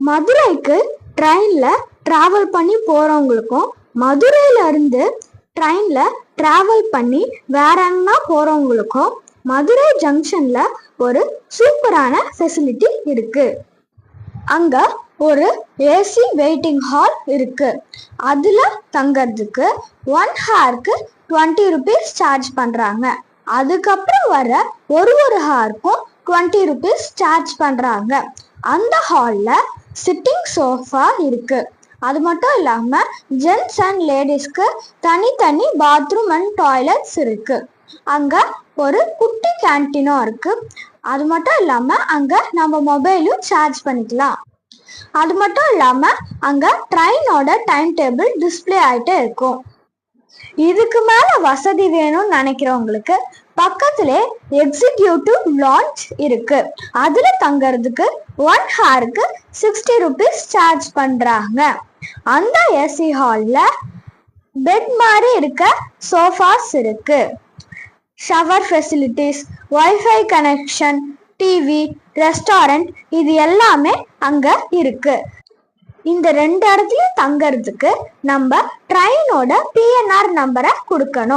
மதுரைக்கு ட்ரெயினில் ட்ராவல் பண்ணி போகிறவங்களுக்கும் மதுரையிலேருந்து ட்ரெயினில் ட்ராவல் பண்ணி வேற எங்கன்னா போகிறவங்களுக்கும் மதுரை ஜங்ஷனில் ஒரு சூப்பரான ஃபெசிலிட்டி இருக்குது அங்கே ஒரு ஏசி வெயிட்டிங் ஹால் இருக்குது அதில் தங்கறதுக்கு ஒன் ஹாருக்கு டுவெண்ட்டி ருபீஸ் சார்ஜ் பண்ணுறாங்க அதுக்கப்புறம் வர ஒரு ஒரு ஹாருக்கும் டுவெண்ட்டி ருபீஸ் சார்ஜ் பண்ணுறாங்க அந்த ஹாலில் சிட்டிங் சோஃபா இருக்கு. அது மட்டும் இல்லாமல் ஜென்ட்ஸ் அண்ட் லேடிஸ்க்கு தனித்தனி பாத்ரூம் அண்ட் டாய்லெட்ஸ் இருக்கு. அங்கே ஒரு குட்டி கேன்டீனும் இருக்கு. அது மட்டும் இல்லாமல் அங்கே நம்ம மொபைலும் சார்ஜ் பண்ணிக்கலாம். அது மட்டும் இல்லாமல் அங்கே ட்ரெயினோட டைம் டேபிள் டிஸ்ப்ளே ஆகிட்டே இருக்கும். இதுக்கு மேல வசதி வேணும்னு நினைக்கிறவங்களுக்கு பக்கத்திலே எக்ஸிக்யூட்டிவ் லான்ச் இருக்கு. அதுல தங்கறதுக்கு ஒன் ஹாருக்கு சிக்ஸ்டி ருபீஸ் சார்ஜ் பண்றாங்க. அந்த ஏசி ஹால்ல பெட் மாதிரி இருக்க சோஃபாஸ் இருக்கு. Shower facilities wifi connection TV restaurant இது எல்லாமே அங்க இருக்கு. இந்த ரெண்டு இடத்துலயும் தங்கறதுக்கு நம்ம ட்ரெயினோட பிஎன்ஆர் நம்பரை கொடுக்கணும்.